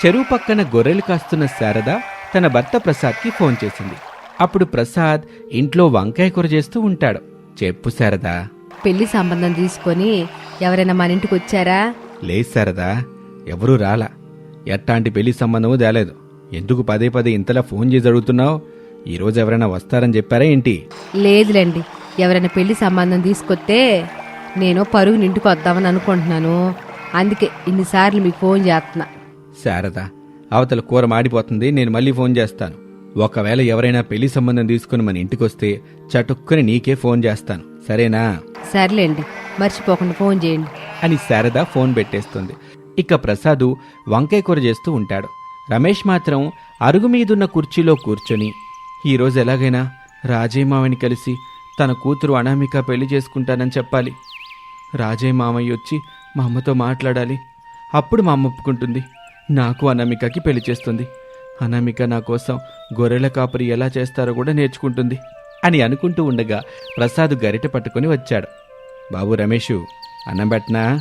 చెరువు పక్కన గొర్రెలు కాస్తున్న శారద తన భర్త ప్రసాద్కి ఫోన్ చేసింది. అప్పుడు ప్రసాద్ ఇంట్లో వంకాయ కూర చేస్తూ ఉంటాడు. చెప్పు శారదా. పెళ్ళి సంబంధం తీసుకొని ఎవరైనా మన ఇంటికి వచ్చారా? లేదు శారదా ఎవరూ రాలా. ఎట్టాంటి పెళ్ళి సంబంధమూ తేలేదు. ఎందుకు పదే పదే ఇంతలా ఫోన్ చేసి అడుగుతున్నావు? ఈరోజు ఎవరైనా వస్తారని చెప్పారా ఏంటి? లేదులేండి. ఎవరైనా పెళ్ళి సంబంధం తీసుకొస్తే నేను పరుగు ఇంటికి వద్దామని అనుకుంటున్నాను. అందుకే ఇన్నిసార్లు మీకు ఫోన్ చేస్తున్నా. శారదా అవతల కూర మాడిపోతుంది నేను మళ్ళీ ఫోన్ చేస్తాను. ఒకవేళ ఎవరైనా పెళ్ళి సంబంధం తీసుకుని మన ఇంటికొస్తే చటుక్కుని నీకే ఫోన్ చేస్తాను. సరేనా? సర్లేండి మర్చిపోకుండా ఫోన్ చేయండి. అని శారద ఫోన్ పెట్టేస్తుంది. ఇక ప్రసాదు వంకాయ కూర చేస్తూ ఉంటాడు. రమేష్ మాత్రం అరుగు మీదున్న కుర్చీలో కూర్చొని ఈరోజు ఎలాగైనా రాజయ్య మామని కలిసి తన కూతురు అనామిక పెళ్ళి చేసుకుంటానని చెప్పాలి. రాజయ్య మామయ్య వచ్చి మా అమ్మతో మాట్లాడాలి. అప్పుడు మా అమ్మ ఒప్పుకుంటుంది. నాకు అనామికకి పెళ్ళి చేస్తుంది. అనామిక నా కోసం గొర్రెల కాపరి ఎలా చేస్తారో కూడా నేర్చుకుంటుంది అని అనుకుంటూ ఉండగా ప్రసాద్ గరిటె పట్టుకొని వచ్చాడు. బాబు రమేషు అన్నం పెట్టనా?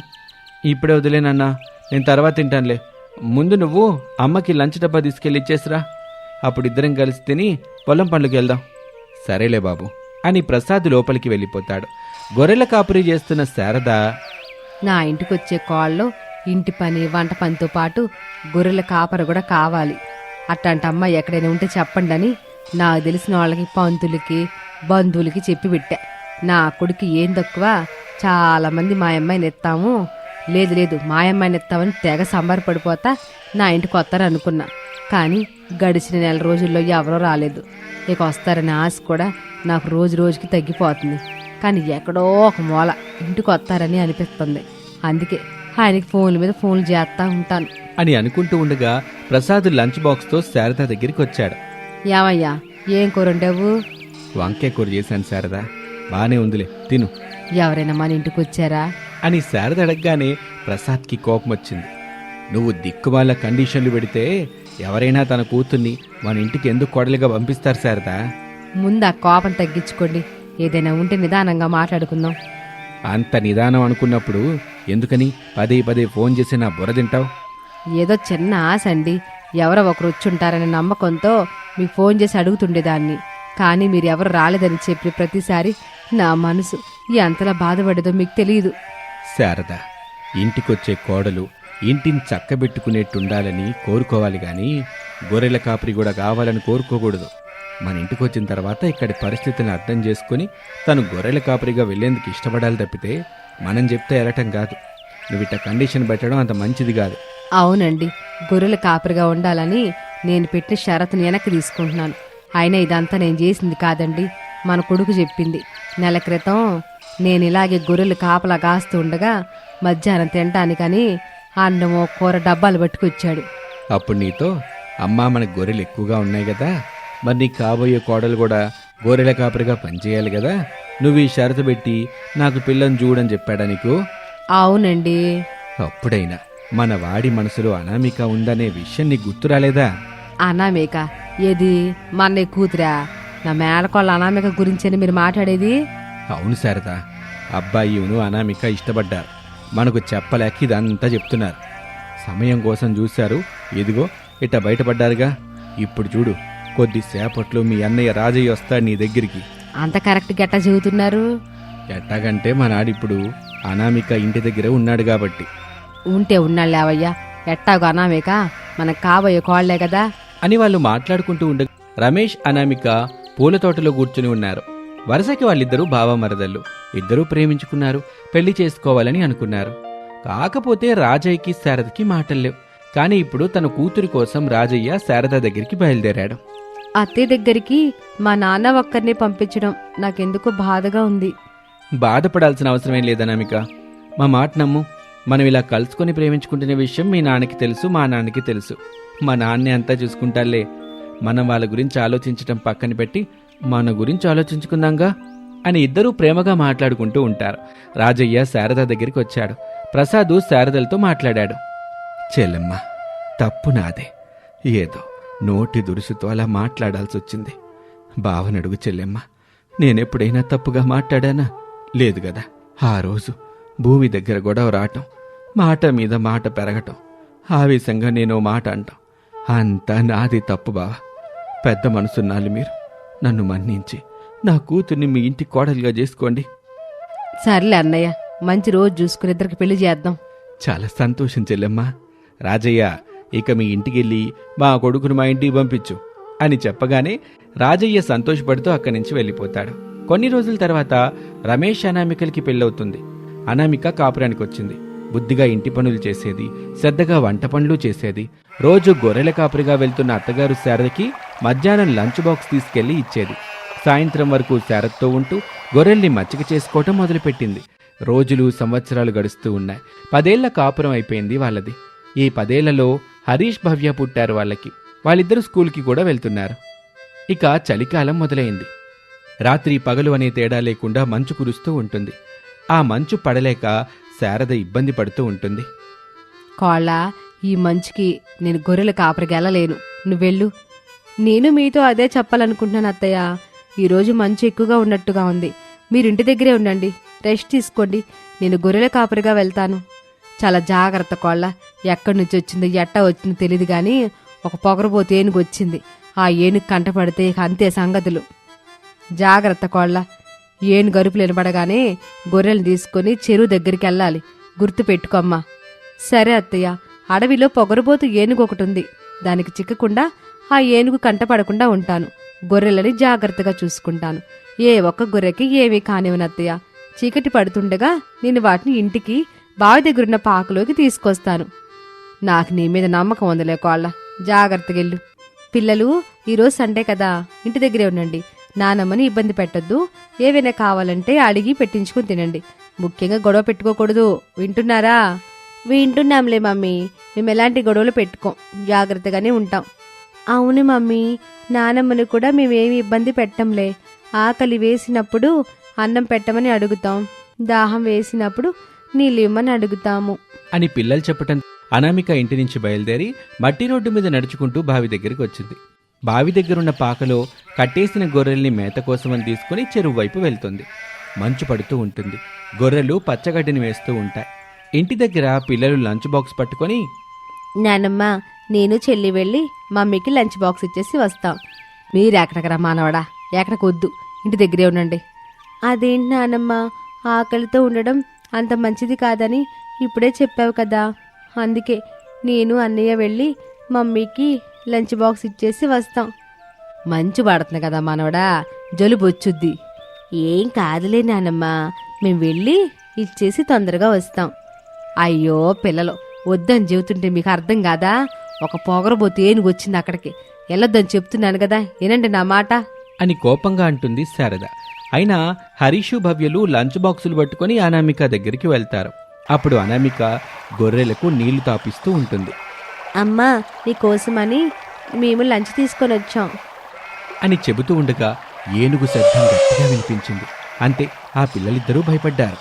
ఇప్పుడే వదిలేనన్నా నేను తర్వాత తింటానులే. ముందు నువ్వు అమ్మకి లంచ్ డబ్బా తీసుకెళ్ళి ఇచ్చేసిరా. అప్పుడు ఇద్దరం కలిసి తిని పొలం పనులకు వెళ్దాం. సరేలే బాబు అని ప్రసాద్ లోపలికి వెళ్ళిపోతాడు. గొర్రెల కాపురి చేస్తున్న శారద నా ఇంటికి వచ్చే కాల్లో ఇంటి పని వంట పనితో పాటు గొర్రెల కాపర కూడా కావాలి. అట్లాంటి అమ్మ ఎక్కడైనా ఉంటే చెప్పండి అని నాకు తెలిసిన వాళ్ళకి పంతులకి బంధువులకి చెప్పి పెట్టా. నా కొడుకు ఏం తక్కువ చాలామంది మా అమ్మాయిని ఎత్తాము. లేదు లేదు మా అమ్మాయిని ఎత్తామని తెగ సంబరపడిపోతా నా ఇంటికి వస్తారు అనుకున్నా. కానీ గడిచిన నెల రోజుల్లో ఎవరో రాలేదు. ఇక వస్తారనే ఆశ కూడా నాకు రోజు రోజుకి తగ్గిపోతుంది. కానీ ఎక్కడో ఒక మూల ఇంటికి వస్తారని అనిపిస్తుంది. అందుకే ఆయనకి ఫోన్ల మీద ఫోన్లు చేస్తా ఉంటాను. అని అనుకుంటూ ఉండగా ప్రసాద్ లంచ్ బాక్స్తో శారద దగ్గరికి వచ్చాడు. ఏమయ్యా ఏం కూర వండావు? వంకాయ కూర చేశాను శారద. బానే ఉందిలే తిను. ఎవరైనా మన ఇంటికి వచ్చారా? అని శారద అడగగానే ప్రసాద్కి కోపం వచ్చింది. నువ్వు దిక్కుమాల కండిషన్లు పెడితే ఎవరైనా తన కూతుర్ని మన ఇంటికి ఎందుకు కొడలిగా పంపిస్తారు శారదా? ముందు ఆ కోపం తగ్గించుకోండి. ఏదైనా ఉంటే నిదానంగా మాట్లాడుకుందాం. అంత నిదానం అనుకున్నప్పుడు ఎందుకని పదే పదే ఫోన్ చేసి నా బుర్ర తింటావు? ఏదో చిన్న ఆశ అండి. ఎవరో ఒకరు వచ్చుంటారనే నమ్మకంతో మీకు ఫోన్ చేసి అడుగుతుండేదాన్ని. కానీ మీరు ఎవరు రాలేదని చెప్పి ప్రతిసారి నా మనసు ఎంతలా బాధపడేదో మీకు తెలియదు శారద ఇంటికొచ్చే కోడలు ఇంటిని చక్కబెట్టుకునేట్టుండాలని కోరుకోవాలి గాని గొర్రెల కాపరి కూడా కావాలని కోరుకోకూడదు. మన ఇంటికి వచ్చిన తర్వాత ఇక్కడి పరిస్థితిని అర్థం చేసుకుని తను గొర్రెల కాపరిగా వెళ్ళేందుకు ఇష్టపడాలి తప్పితే మనం చెప్తే ఎరటం కాదు. నువ్వు ఇట్ట కండిషన్ పెట్టడం అంత మంచిది కాదు. అవునండి. గొర్రెల కాపరిగా ఉండాలని నేను పెట్టిన షరతుని వెనక్కి తీసుకుంటున్నాను. అయినా ఇదంతా నేను చేసింది కాదండి. మన కొడుకు చెప్పింది. నెల క్రితం నేను ఇలాగే గొర్రెలు కాపలా కాస్తూ ఉండగా మధ్యాహ్నం తినడానికని అన్నమో కూర డబ్బాలు పట్టుకొచ్చాడు. అప్పుడు నీతో అమ్మా మన గొర్రెలు ఎక్కువగా ఉన్నాయి కదా. మరి నీ కాబోయే కోడలు కూడా గొర్రెల కాపరిగా పనిచేయాలి కదా. నువ్వు ఈ షరతు పెట్టి నాకు పిల్లని చూడని చెప్పాడా నీకు? అవునండి. అప్పుడైనా మన వాడి మనసులో అనామిక ఉందనే విషయం నీకు గుర్తు రాలేదా? అనామిక ఏది? మా అన్నయ్య కూతురా నా మేనకోళ్ళ అనామిక గురించని మీరు మాట్లాడేది? అవును శారదా అబ్బాయిను అనామిక ఇష్టపడ్డారు. మనకు చెప్పలేక ఇదంతా చెప్తున్నారు. సమయం కోసం చూశారు. ఇదిగో ఇట్ట బయటపడ్డారుగా. ఇప్పుడు చూడు కొద్దిసేపట్లో మీ అన్నయ్య రాజయ్య వస్తాడు నీ దగ్గరికి. అంత కరెక్ట్ గట్టా చెబుతున్నారు? ఎట్టాగంటే మా నాడిప్పుడు అనామిక ఇంటి దగ్గరే ఉన్నాడు కాబట్టి. ఉంటే ఉన్నాళ్ళేవయ్యా ఎట్టాగో అనామిక? మనకు కాబోయే కోళ్ళే కదా. అని వాళ్ళు మాట్లాడుకుంటూ ఉండగా రమేష్ అనామిక పూల తోటలో కూర్చుని ఉన్నారు. వరుసకి వాళ్ళిద్దరూ బావమరదళ్ళు ఇద్దరూ ప్రేమించుకున్నారు పెళ్ళి చేసుకోవాలని అనుకున్నారు. కాకపోతే రాజయ్యకి శారదకి మాటల్లేవు కానీ ఇప్పుడు తన కూతురి కోసం రాజయ్య శారద దగ్గరికి బయలుదేరాడు. అత్తయ్య దగ్గరికి మా నాన్న ఒక్కరిని పంపించడం నాకెందుకో బాధగా ఉంది. బాధపడాల్సిన అవసరమేం లేదనామిక మా మాట నమ్ము. మనం ఇలా కలుసుకొని ప్రేమించుకుంటున్న విషయం మీ నాన్నకి తెలుసు మా నాన్నకి తెలుసు. మా నాన్నే అంతా చూసుకుంటాలే మనం వాళ్ళ గురించి ఆలోచించటం పక్కన పెట్టి మన గురించి ఆలోచించుకుందాంగా అని ఇద్దరూ ప్రేమగా మాట్లాడుకుంటూ ఉంటారు. రాజయ్య శారద దగ్గరికి వచ్చాడు. ప్రసాదు శారదలతో మాట్లాడాడు. చెల్లెమ్మ తప్పు నాదే. ఏదో నోటి దురుసుతో అలా మాట్లాడాల్సి వచ్చింది బావనడుగు చెల్లెమ్మ నేనెప్పుడైనా తప్పుగా మాట్లాడానా? లేదు కదా ఆ రోజు భూమి దగ్గర గొడవ రావటం మాట మీద మాట పెరగటం ఆవేశంగా నేను మాట అంటాం. అంతా నాది తప్పు బావా. పెద్ద మనసున్నాళ్ళు మీరు. నన్ను మన్నించి నా కూతుర్ని మీ ఇంటి కోడలిగా చేసుకోండి. సర్లే అన్నయ్య మంచి రోజు చూసుకుని ఇద్దరికి పెళ్ళి చేద్దాం. చాలా సంతోషం చెల్లెమ్మా. రాజయ్య ఇక మీ ఇంటికెళ్ళి మా కొడుకును మా ఇంటికి పంపించు అని చెప్పగానే రాజయ్య సంతోషపడుతూ అక్కడి నుంచి వెళ్ళిపోతాడు. కొన్ని రోజుల తర్వాత రమేష్ అనామికలకి పెళ్ళవుతుంది. అనామిక కాపురానికి వచ్చింది. బుద్ధిగా ఇంటి పనులు చేసేది శ్రద్ధగా వంట పనులు చేసేది రోజు గొర్రెల కాపురిగా వెళ్తున్న అత్తగారు శారదకి మధ్యాహ్నం లంచ్ బాక్స్ తీసుకెళ్ళి ఇచ్చేది. సాయంత్రం వరకు శారదతో ఉంటూ గొర్రెల్ని మచ్చిక చేసుకోవటం మొదలుపెట్టింది. రోజులు సంవత్సరాలు గడుస్తూ ఉన్నాయి. పదేళ్ళ కాపురం అయిపోయింది వాళ్ళది. ఈ పదేళ్ళలో హరీష్ భవ్య పుట్టారు వాళ్ళకి. వాళ్ళిద్దరూ స్కూల్కి కూడా వెళ్తున్నారు. ఇక చలికాలం మొదలైంది. రాత్రి పగలు అనే తేడా లేకుండా మంచు కురుస్తూ ఉంటుంది. ఆ మంచు పడలేక శారద ఇబ్బంది పడుతూ ఉంటుంది. కోళ్ళ ఈ మంచుకి నేను గొర్రెల కాపరికి నువ్వెళ్ళు. నేను మీతో అదే చెప్పాలనుకుంటున్నాను అత్తయ్య. ఈరోజు మంచు ఎక్కువగా ఉన్నట్టుగా ఉంది. మీరు ఇంటి దగ్గరే ఉండండి. రెస్ట్ తీసుకోండి. నేను గొర్రెల కాపరిగా వెళ్తాను. చాలా జాగ్రత్త కోళ్ళ. ఎక్కడి నుంచి వచ్చిందో ఎట్టా వచ్చిందో తెలియదు కానీ ఒక పొగరబోతు ఏనుగు వచ్చింది. ఆ ఏనుగు కంటపడితే ఇక అంతే సంగతులు. జాగ్రత్త కోళ్ళ. ఏనుగు గరుపులు వినబడగానే గొర్రెలు తీసుకొని చెరువు దగ్గరికి వెళ్ళాలి. గుర్తు పెట్టుకోమ్మా. సరే అత్తయ్య అడవిలో పొగరబోతు ఏనుగు ఒకటి ఉంది. దానికి చిక్కకుండా ఆ ఏనుగు కంటపడకుండా ఉంటాను. గొర్రెలని జాగ్రత్తగా చూసుకుంటాను. ఏ ఒక్క గొర్రెకి ఏమీ కానివనత్తయ్య చీకటి పడుతుండగా నేను వాటిని ఇంటికి బావి దగ్గరున్న పాకలోకి తీసుకొస్తాను. నాకు నీ మీద నమ్మకం ఉందిలే కోళ్ళ. జాగ్రత్తగా వెళ్ళు. పిల్లలు ఈరోజు సండే కదా. ఇంటి దగ్గరే ఉండండి. నానమ్మని ఇబ్బంది పెట్టొద్దు. ఏవైనా కావాలంటే అడిగి పెట్టించుకుని తినండి. ముఖ్యంగా గొడవ పెట్టుకోకూడదు. వింటున్నారా? వింటున్నాంలే మమ్మీ. మేము ఎలాంటి గొడవలు పెట్టుకోం. జాగ్రత్తగానే ఉంటాం. అవును మమ్మీ. నానమ్మని కూడా మేమేమి ఇబ్బంది పెట్టంలే. ఆకలి వేసినప్పుడు అన్నం పెట్టమని అడుగుతాం. దాహం వేసినప్పుడు నీళ్ళు ఇవ్వమని అడుగుతాము. అని పిల్లలు చెప్పటం అనామిక ఇంటి నుంచి బయలుదేరి మట్టి రోడ్డు మీద నడుచుకుంటూ బావి దగ్గరికి వచ్చింది. బావి దగ్గరున్న పాకలో కట్టేసిన గొర్రెల్ని మేత కోసమని తీసుకుని చెరువు వైపు వెళ్తుంది. మంచు పడుతూ ఉంటుంది. గొర్రెలు పచ్చగడ్డిని వేస్తూ ఉంటాయి. ఇంటి దగ్గర పిల్లలు లంచ్ బాక్స్ పట్టుకొని నానమ్మ నేను చెల్లి వెళ్ళి మమ్మీకి లంచ్ బాక్స్ ఇచ్చేసి వస్తాం. మీరు ఎక్కడికరా మానవడా? ఎక్కడికొద్దు ఇంటి దగ్గరే ఉండండి. అదేంటి నానమ్మ? ఆకలితో ఉండడం అంత మంచిది కాదని ఇప్పుడే చెప్పావు కదా. అందుకే నేను అన్నయ్య వెళ్ళి మమ్మీకి లంచ్ బాక్స్ ఇచ్చేసి వస్తాం. మంచు పడుతుంది కదా మనవడా జలుబు వచ్చుద్ది. ఏం కాదులే నానమ్మ మేము వెళ్ళి ఇచ్చేసి తొందరగా వస్తాం. అయ్యో పిల్లలు వద్దని చెబుతుంటే మీకు అర్థం కాదా? ఒక పొగరబోతు ఏనుగు వచ్చింది అక్కడికి. వెళ్ళొద్దని చెప్తున్నాను కదా వినండి నా మాట. అని కోపంగా అంటుంది శారద. అయినా హరీషు భవ్యలు లంచ్ బాక్సులు పట్టుకొని అనామిక దగ్గరికి వెళ్తారు. అప్పుడు అనామిక గొర్రెలకు నీళ్ళు తాపిస్తూ ఉంటుంది. అమ్మా నీకోసమని మేము లంచ్ తీసుకొని వచ్చాం అని చెబుతూ ఉండగా ఏనుగు శబ్దం గట్టిగా వినిపించింది. అంతే ఆ పిల్లలిద్దరూ భయపడ్డారు.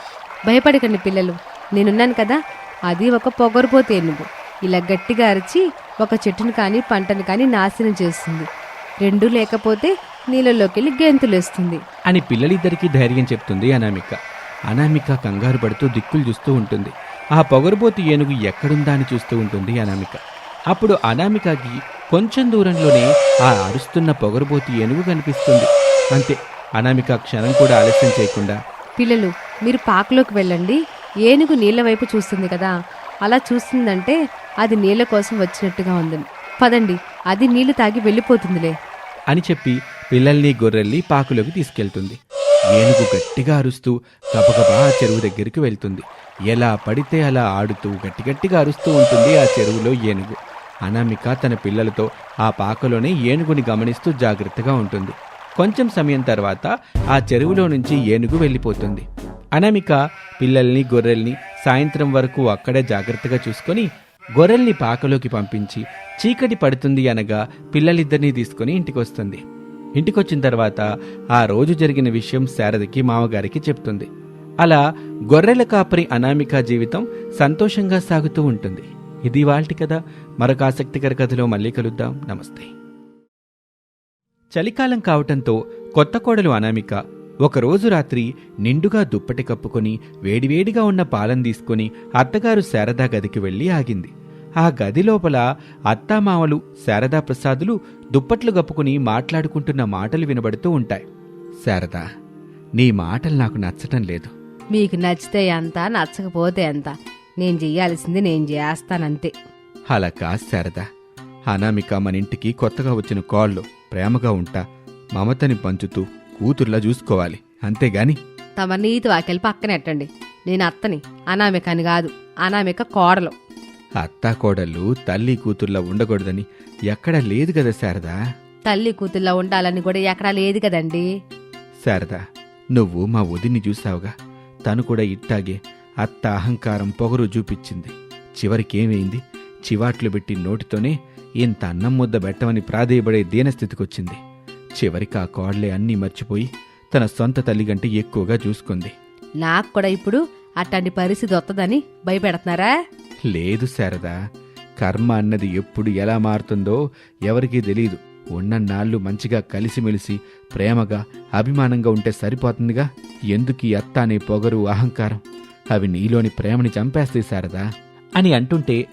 భయపడకండి పిల్లలు నేనున్నాను కదా అది ఒక పొగరుపోతు ఏనుగు ఇలా గట్టిగా అరిచి ఒక చెట్టును కానీ పంటను కానీ నాశనం చేస్తుంది. రెండూ లేకపోతే నీళ్ళలోకి వెళ్ళి గెంతులేస్తుంది. అని పిల్లలిద్దరికీ ధైర్యం చెప్తుంది అనామిక. అనామిక కంగారు పడుతూ దిక్కులు చూస్తూ ఉంటుంది. ఆ పొగరుబోతు ఏనుగు ఎక్కడుందా అని చూస్తూ ఉంటుంది అనామిక. అప్పుడు అనామికకి కొంచెం దూరంలోనే ఆ అరుస్తున్న పొగరుబోతు ఏనుగు కనిపిస్తుంది. అంతే అనామిక క్షణం కూడా ఆలస్యం చేయకుండా పిల్లలు మీరు పాకలోకి వెళ్ళండి. ఏనుగు నీళ్ళ వైపు చూస్తుంది కదా అలా చూస్తుందంటే అది నీళ్ళ కోసం వచ్చినట్టుగా ఉంది. పదండి అది నీళ్ళు తాగి వెళ్ళిపోతుందిలే. అని చెప్పి పిల్లల్ని గొర్రెల్ని పాకులోకి తీసుకెళ్తుంది. ఏనుగు గట్టిగా అరుస్తూ గబగబా ఆ చెరువు దగ్గరికి వెళ్తుంది. ఎలా పడితే అలా ఆడుతూ గట్టి గట్టిగా అరుస్తూ ఉంటుంది ఆ చెరువులో ఏనుగు. అనామిక తన పిల్లలతో ఆ పాకలోనే ఏనుగుని గమనిస్తూ జాగ్రత్తగా ఉంటుంది. కొంచెం సమయం తర్వాత ఆ చెరువులో నుంచి ఏనుగు వెళ్ళిపోతుంది. అనామిక పిల్లల్ని గొర్రెల్ని సాయంత్రం వరకు అక్కడే జాగ్రత్తగా చూసుకొని గొర్రెల్ని పాకలోకి పంపించి చీకటి పడుతుంది అనగా పిల్లలిద్దరినీ తీసుకుని ఇంటికొస్తుంది. ఇంటికొచ్చిన తర్వాత ఆ రోజు జరిగిన విషయం శారదకి మామగారికి చెప్తుంది. అలా గొర్రెల కాపరి అనామిక జీవితం సంతోషంగా సాగుతూ ఉంటుంది. ఇది వాళ్ళటి కథ. మరొక ఆసక్తికర కథలో మళ్ళీ కలుద్దాం. నమస్తే. చలికాలం కావటంతో కొత్త కోడలు అనామిక ఒకరోజు రాత్రి నిండుగా దుప్పటి కప్పుకొని వేడివేడిగా ఉన్న పాలన తీసుకుని అత్తగారు శారదా గదికి వెళ్ళి ఆగింది. ఆ గది లోపల అత్తామామలు శారదా ప్రసాదులు దుప్పట్లు గప్పుకుని మాట్లాడుకుంటున్న మాటలు వినబడుతూ ఉంటాయి. శారదా నీ మాటలు నాకు నచ్చటం లేదు. మీకు నచ్చితే ఎంత నచ్చకపోతే ఎంత? నేను చెయ్యాల్సింది నేను చేస్తానంతే. అలా కాదు శారదా అనామిక మన ఇంటికి కొత్తగా వచ్చిన కాళ్ళు ప్రేమగా ఉంటా. మమతని పంచుతూ కూతుర్లా చూసుకోవాలి. అంతేగాని? తమ నీతి వాకెళ్ళి పక్కనెట్టండి నేను అత్తని అనామికని కాదు అనామిక కోడలు. అత్తా కోడళ్ళు తల్లి కూతుర్లా ఉండకూడదని ఎక్కడా లేదు కదా శారదా? తల్లి కూతుర్లా ఉండాలని కూడా ఎక్కడా లేదు కదండి. శారదా నువ్వు మా వదిన్ని చూసావుగా. తను కూడా ఇట్టాగే అత్త అహంకారం పొగరు చూపించింది. చివరికేమైంది? చివాట్లు పెట్టి నోటితోనే ఇంత అన్నం ముద్ద పెట్టమని ప్రాధేయపడే దీనస్థితికొచ్చింది. చివరికి ఆ కోడలే అన్నీ మర్చిపోయి తన సొంత తల్లిగంటే ఎక్కువగా చూసుకుంది. నాకు కూడా ఇప్పుడు అట్లాంటి పరిస్థితి వస్తుందని భయపెడుతున్నారా? లేదు శారదా కర్మ అన్నది ఎప్పుడు ఎలా మారుతుందో ఎవరికీ తెలియదు ఉన్నన్నాళ్ళు మంచిగా కలిసిమెలిసి ప్రేమగా అభిమానంగా ఉంటే సరిపోతుందిగా. ఎందుకు ఈ అత్త అనే పొగరు అహంకారం? అవి నీలోని ప్రేమని చంపేస్తాయి శారదా అని అంటుంటే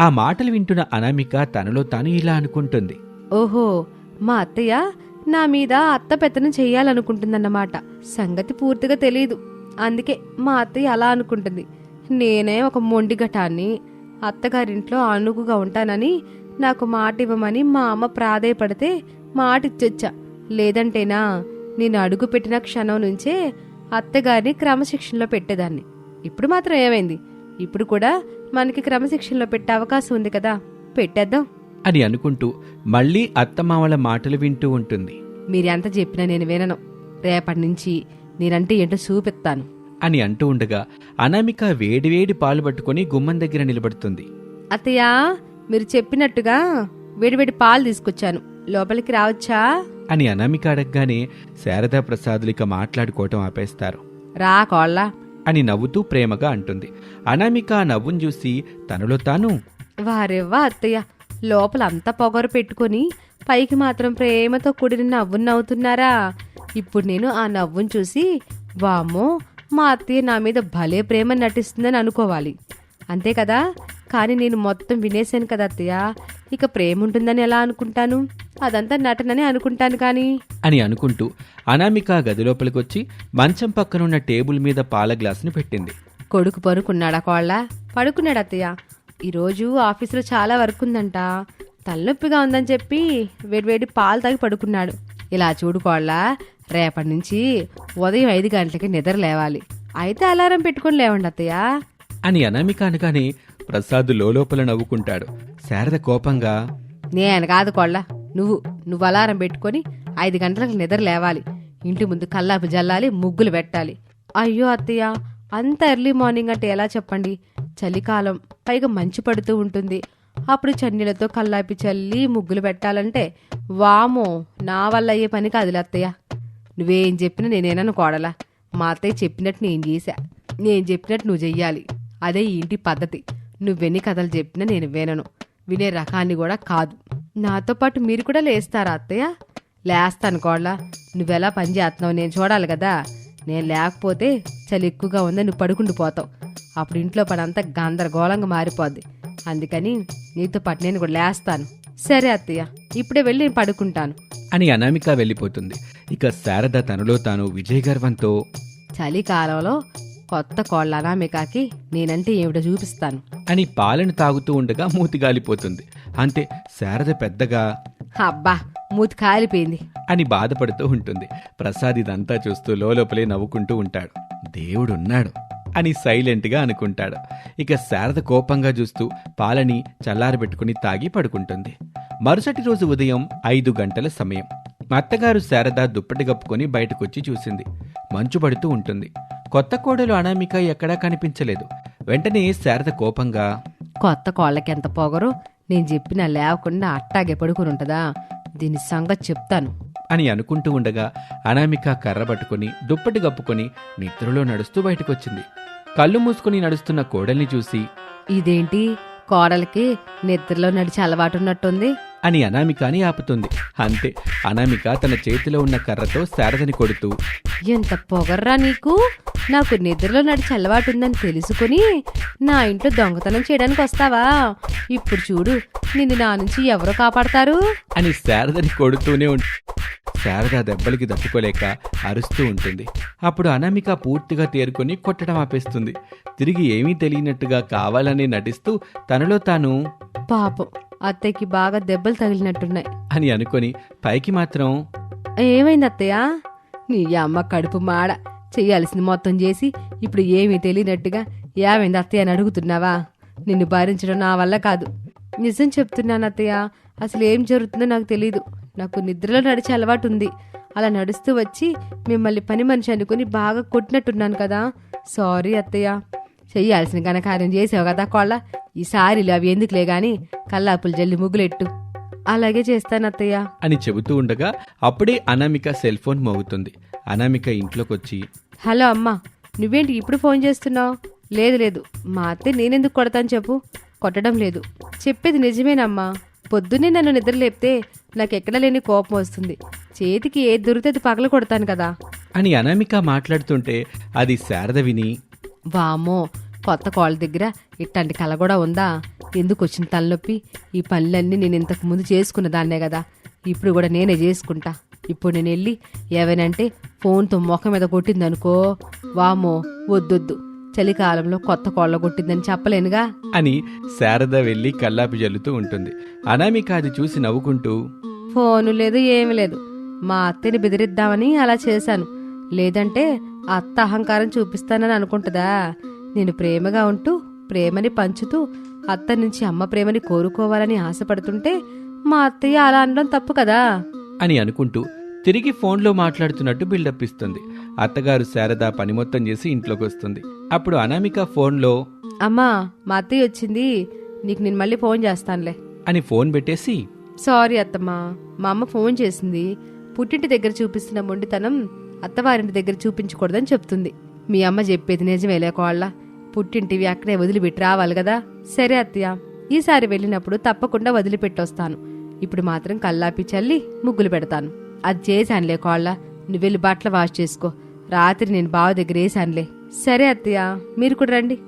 ఆ మాటలు వింటున్న అనామిక తనలో తాను ఇలా అనుకుంటుంది. ఓహో మా అత్తయ్య నా మీద అత్త పెత్తనం చేయాలనుకుంటుందన్నమాట సంగతి పూర్తిగా తెలియదు అందుకే మా అత్తయ్య అలా అనుకుంటుంది. నేనే ఒక మొండి ఘటాన్ని అత్తగారింట్లో అనుగుగా ఉంటానని నాకు మాట ఇవ్వమని మా అమ్మ ప్రాధేయపడితే మాట ఇచ్చొచ్చా లేదంటేనా నేను అడుగు పెట్టిన క్షణం నుంచే అత్తగారిని క్రమశిక్షణలో పెట్టేదాన్ని. ఇప్పుడు మాత్రం ఏమైంది? ఇప్పుడు కూడా మనకి క్రమశిక్షణలో పెట్టే అవకాశం ఉంది కదా పెట్టేద్దాం. అని అనుకుంటూ మళ్ళీ అత్తమామల మాటలు వింటూ ఉంటుంది. మీరెంత చెప్పినా నేను వినను. రేపటి నుంచి నేనంటే ఏంటో చూపిస్తాను. అని అంటూ ఉండగా అనామిక వేడివేడి పాలు పట్టుకొని గుమ్మం దగ్గర నిలబడుతుంది. అత్తయ్య మీరు చెప్పినట్టుగా వేడివేడి పాలు తీసుకొచ్చాను. లోపలికి రావచ్చా? అని అనామిక అడగగానే శారదా ప్రసాదులు ఇక మాట్లాడుకోవటం ఆపేస్తారు. రా కోళ్ళ. అని నవ్వుతూ ప్రేమగా అంటుంది. అనామిక ఆ నవ్వును చూసి తనలో తాను? వారెవ్వా అత్తయ్య లోపల అంతా పొగరు పెట్టుకొని పైకి మాత్రం ప్రేమతో కూడిన నవ్వును నవ్వుతున్నారా? ఇప్పుడు నేను ఆ నవ్వును చూసి వామ్మో మా అత్తయ్య నా మీద భలే ప్రేమ నటిస్తుందని అనుకోవాలి. అంతే కదా? కానీ నేను మొత్తం వినేశాను కదా అత్తయ్య. ఇక ప్రేమ ఉంటుందని ఎలా అనుకుంటాను? అదంతా నటనని అనుకుంటాను కానీ. అని అనుకుంటూ అనామిక గది లోపలికొచ్చి మంచం పక్కనున్న టేబుల్ మీద పాల గ్లాసుని పెట్టింది. కొడుకు పడుకున్నాడా కోళ్ళ? పడుకున్నాడు అత్తయ్య. ఈరోజు ఆఫీసులో చాలా వర్క్ ఉందంట. తలనొప్పిగా ఉందని చెప్పి వేడివేడి పాలు తాగి పడుకున్నాడు. ఇలా చూడు కోళ్ళ రేపటి నుంచి ఉదయం ఐదు గంటలకి నిద్ర లేవాలి. అయితే అలారం పెట్టుకొని లేవండి అత్తయ్య. అని అనామిక అనగానే ప్రసాద్ లోపల నవ్వుకుంటాడు. శారద కోపంగా నేను కాదు కోళ్ళ నువ్వు నువ్వు అలారం పెట్టుకొని ఐదు గంటలకు నిద్ర లేవాలి. ఇంటి ముందు కల్లాపు జల్లాలి ముగ్గులు పెట్టాలి. అయ్యో అత్తయ్య అంత ఎర్లీ మార్నింగ్ అంటే ఎలా చెప్పండి? చలికాలం పైగా మంచు పడుతూ ఉంటుంది. అప్పుడు చన్నీలతో కల్లాపి చల్లి ముగ్గులు పెట్టాలంటే వామో నా వల్ల అయ్యే పని కాదులే అత్తయ్య. నువ్వేం చెప్పినా నేనేనను కోడలా? మా అత్తయ్య చెప్పినట్టు నేను చేశా. నేను చెప్పినట్టు నువ్వు చెయ్యాలి. అదే ఈ ఇంటి పద్ధతి. నువ్వెన్ని కథలు చెప్పినా నేను వినను. వినే రకాన్ని కూడా కాదు. నాతో పాటు మీరు కూడా లేస్తారా అత్తయ్య? లేస్తాను కోళ్ళ నువ్వెలా పని చేస్తున్నావు నేను చూడాలి కదా. నేను లేకపోతే చలి ఎక్కువగా ఉందని నువ్వు పడుకుండి పోతావు. అప్పుడు ఇంట్లో పని గందరగోళంగా మారిపోద్ది. అందుకని నీతో పాటు నేను కూడా లేస్తాను. సరే అత్తయ్య ఇప్పుడే వెళ్ళి నేను పడుకుంటాను. అని అనామిక వెళ్ళిపోతుంది. ఇక శారద తనలో తాను విజయ గర్వంతో చలికాలంలో కొత్త కోళ్ళ అనామికాకి నేనంటే ఏమిటో చూపిస్తాను. అని పాలను తాగుతూ ఉండగా మూతిగాలిపోతుంది అంతే శారద పెద్దగా అబ్బా మూతి కాలిపోయింది. అని బాధపడుతూ ఉంటుంది. ప్రసాద్ ఇదంతా చూస్తూ లోపలే నవ్వుకుంటూ ఉంటాడు. దేవుడున్నాడు. అని సైలెంట్గా అనుకుంటాడు. ఇక శారద కోపంగా చూస్తూ పాలని చల్లారబెట్టుకుని తాగి పడుకుంటుంది. మరుసటి రోజు ఉదయం ఐదు గంటల సమయం. అత్తగారు శారద దుప్పటి కప్పుకొని బయటకొచ్చి చూసింది. మంచు పడుతూ ఉంటుంది. కొత్త కోడలు అనామిక ఎక్కడా కనిపించలేదు. వెంటనే శారద కోపంగా కొత్త కోళ్ళకి ఎంత పొగరు? నేను చెప్పిన లేవకుండా అట్టాగే పడుకుని ఉంటుందా దీని సంగతి చెప్తాను. అని అనుకుంటూ ఉండగా అనామిక కర్ర పట్టుకుని దుప్పటి కప్పుకొని నిద్రలో నడుస్తూ బయటకొచ్చింది. కళ్ళు మూసుకుని నడుస్తున్న కోడల్ని చూసి ఇదేంటి? కోడలికి నిద్రలో నడిచి అలవాటు ఉన్నట్టుంది. అని అనామికాని ఆపుతుంది. అంతే అనామిక తన చేతిలో ఉన్న కర్రతో శారదని కొడుతూ ఎంత పొగర్రా నీకు? నాకు నిద్రలో నడిచి అలవాటు ఉందని తెలుసుకుని నా ఇంట్లో దొంగతనం చేయడానికి వస్తావా? ఇప్పుడు చూడు నిన్ను నా నుంచి ఎవరు కాపాడతారు? అని శారదని కొడుతూనే ఉం శారద దెబ్బలకి తట్టుకోలేక అరుస్తూ ఉంటుంది. అప్పుడు అనామిక పూర్తిగా తేరుకొని కొట్టడం ఆపేస్తుంది. తిరిగి ఏమీ తెలియనట్టుగా కావాలని నటిస్తూ తనలో తాను పాపం. అత్తయ్యకి బాగా దెబ్బలు తగిలినట్టున్నాయి. అని అనుకొని పైకి మాత్రం ఏమైంది అత్తయ్య? నీ అమ్మ కడుపు మాడ. చెయ్యాల్సింది మొత్తం చేసి ఇప్పుడు ఏమీ తెలియనట్టుగా ఏమైంది అత్తయ్య అని అడుగుతున్నావా? నిన్ను భరించడం నా వల్ల కాదు. నిజం చెప్తున్నాను అత్తయ్య. అసలు ఏం జరుగుతుందో నాకు తెలీదు. నాకు నిద్రలో నడిచే అలవాటు ఉంది. అలా నడుస్తూ వచ్చి మిమ్మల్ని పని మనిషి అనుకుని బాగా కొట్టినట్టున్నాను కదా. సారీ అత్తయ్య. చెయ్యాల్సిన ఘనకార్యం చేసావు కదా కోళ్ళ. ఈసారిలు అవి ఎందుకులే గాని కల్లాపులు జల్లి ముగ్గులెట్టు. అలాగే చేస్తాను అత్తయ్య. అని చెబుతూ ఉండగా అప్పుడే అనామిక సెల్ ఫోన్ మోగుతుంది. అనామిక ఇంట్లోకొచ్చి హలో అమ్మా నువ్వేంటి ఇప్పుడు ఫోన్ చేస్తున్నావు? లేదు లేదు మా అత్తే నేనెందుకు కొడతాను చెప్పు. కొట్టడం లేదు. చెప్పేది నిజమేనమ్మా. పొద్దున్నే నన్ను నిద్ర లేపితే నాకు ఎక్కడ లేని కోపం వస్తుంది. చేతికి ఏది దొరికితే పగల కొడతాను కదా. అని అనామిక మాట్లాడుతుంటే అది శారద విని వామో కొత్త కోళ్ళ దగ్గర ఇట్లాంటి కళ కూడా ఉందా? ఎందుకు వచ్చిన తలనొప్పి? ఈ పనులన్నీ నేను ఇంతకు ముందు చేసుకున్న దాన్నే కదా. ఇప్పుడు కూడా నేనే చేసుకుంటా. ఇప్పుడు నేను వెళ్ళి ఏవైనంటే ఫోన్తో ముఖం మీద కొట్టిందనుకో. వామో వద్దొద్దు. చలికాలంలో కొత్త కోళ్ళ కొట్టిందని చెప్పలేనుగా. అని శారద వెళ్ళి కల్లాపి జల్లుతూ ఉంటుంది. అనామిక అది చూసి నవ్వుకుంటూ ఫోను లేదు ఏమీ లేదు. మా అత్తని బెదిరిద్దామని అలా చేశాను. లేదంటే అత్త అహంకారం చూపిస్తానని అనుకుంటుందా? నేను ప్రేమగా ఉంటూ ప్రేమని పంచుతూ అత్త నుంచి అమ్మ ప్రేమని కోరుకోవాలని ఆశపడుతుంటే మా అత్తయ్య అలా అనడం తప్పు కదా? అని అనుకుంటూ తిరిగి ఫోన్లో మాట్లాడుతున్నట్టు బిల్డప్ ఇస్తుంది. అత్తగారు శారద పని మొత్తం చేసి ఇంట్లోకి వస్తుంది అప్పుడు అనామిక ఫోన్లో అమ్మా మా అత్తయ్య వచ్చింది. నీకు నేను మళ్ళీ ఫోన్ చేస్తానులే. అని ఫోన్ పెట్టేసి సారీ అత్తమ్మా మా అమ్మ ఫోన్ చేసింది. పుట్టింటి దగ్గర చూపిస్తున్న మొండితనం అత్తవారింటి దగ్గర చూపించకూడదని చెప్తుంది. మీ అమ్మ చెప్పేది నిజమేలే కోళ్ళ. పుట్టింటివి అక్కడే వదిలిపెట్టి రావాలి కదా? సరే అత్తయ్య. ఈసారి వెళ్ళినప్పుడు తప్పకుండా వదిలిపెట్టొస్తాను. ఇప్పుడు మాత్రం కల్లాపి చల్లి ముగ్గులు పెడతాను. అది చేశానులే కోళ్ళ. నువ్వు వెళ్ళి బట్టలు వాష్ చేసుకో. రాత్రి నేను బావ దగ్గర వేసానులే సరే అత్తయ్య. మీరు కూడా రండి.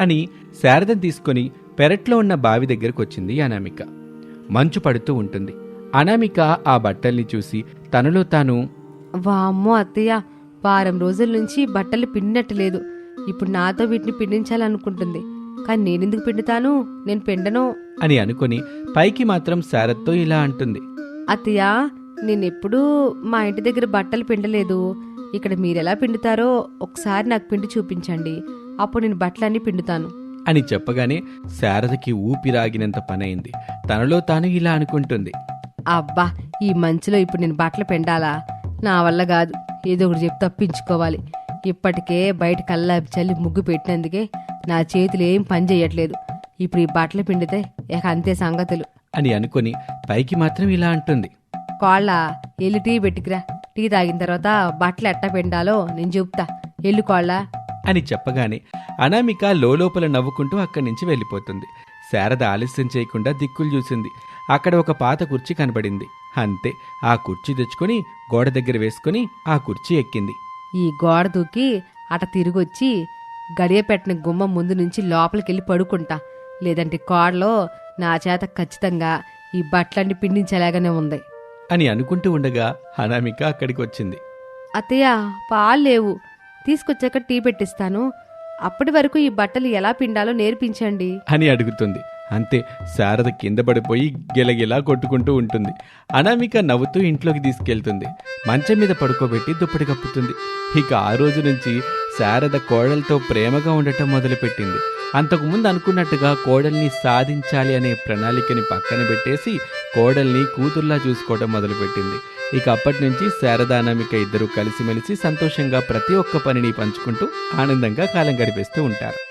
అని శారదను తీసుకొని పెరట్లో ఉన్న బావి దగ్గరకు వచ్చింది అనామిక. మంచు పడుతూ ఉంటుంది. అనామిక ఆ బట్టల్ని చూసి తనలో తాను వామ్మో అత్తయ్య వారం రోజుల నుంచి బట్టలు పిండినట్టు లేదు ఇప్పుడు నాతో వీటిని పిండించాలనుకుంటుంది. కానీ నేనెందుకు పిండుతాను? నేను పిండను. అని అనుకొని పైకి మాత్రం శారద్తో ఇలా అంటుంది. అత్తయ్య నేనెప్పుడూ మా ఇంటి దగ్గర బట్టలు పిండలేదు. ఇక్కడ మీరెలా పిండుతారో ఒకసారి నాకు పిండి చూపించండి. అప్పుడు నేను బట్టలన్నీ పిండుతాను. అని చెప్పగానే శారదకి ఊపిరాగినంత పనైంది. తనలో తాను ఇలా అనుకుంటుంది. అబ్బా ఈ మంచులో ఇప్పుడు నేను బట్టలు పిండాలా? నా వల్ల కాదు. ఏదో ఒకటి చెప్పి తప్పించుకోవాలి. ఇప్పటికే బయట కల్లాపి చల్లి ముగ్గు పెట్టినందుకే నా చేతులు ఏం పని చేయట్లేదు. ఇప్పుడు ఈ బట్టలు పిండితే ఇక అంతే సంగతులు. అని అనుకొని పైకి మాత్రం ఇలా అంటుంది. కోళ్ళ ఎల్లు టీ పెట్టుకురా. టీ తాగిన తర్వాత బట్టలు ఎట్టా పిండాలో నేను చెప్తా. ఎల్లు కోళ్ళ. అని చెప్పగానే అనామిక లోపల నవ్వుకుంటూ అక్కడి నుంచి వెళ్ళిపోతుంది. శారద ఆలస్యం చేయకుండా దిక్కులు చూసింది. అక్కడ ఒక పాత కుర్చీ కనబడింది. అంతే. ఆ కుర్చీ తెచ్చుకొని గోడ దగ్గర వేసుకొని ఆ కుర్చీ ఎక్కింది. ఈ గోడ దూకి అట తిరిగొచ్చి గడియ పెట్టిన గుమ్మం ముందు నుంచి లోపలికెళ్ళి పడుకుంటా. లేదంటే కోడలో నా చేత ఖచ్చితంగా ఈ బట్టలన్నీ పిండించేలాగానే ఉంది. అని అనుకుంటూ ఉండగా అనామిక అక్కడికి వచ్చింది అత్తయ్య పాలు లేవు. తీసుకొచ్చాక టీ పెట్టిస్తాను. అప్పటి వరకు ఈ బట్టలు ఎలా పిండాలో నేర్పించండి. అని అడుగుతుంది. అంతే శారద కింద పడిపోయి గిలగిలా కొట్టుకుంటూ ఉంటుంది. అనామిక నవ్వుతూ ఇంట్లోకి తీసుకెళ్తుంది. మంచం మీద పడుకోబెట్టి దుప్పటి కప్పుతుంది. ఇక ఆ రోజు నుంచి శారద కోడలతో ప్రేమగా ఉండటం మొదలుపెట్టింది. అంతకుముందు అనుకున్నట్టుగా కోడల్ని సాధించాలి అనే ప్రణాళికని పక్కన పెట్టేసి కోడల్ని కూతుర్లా చూసుకోవడం మొదలుపెట్టింది. ఇక అప్పటి నుంచి శారద అనామిక ఇద్దరు కలిసిమెలిసి సంతోషంగా ప్రతి ఒక్క పనిని పంచుకుంటూ ఆనందంగా కాలం గడిపేస్తూ ఉంటారు.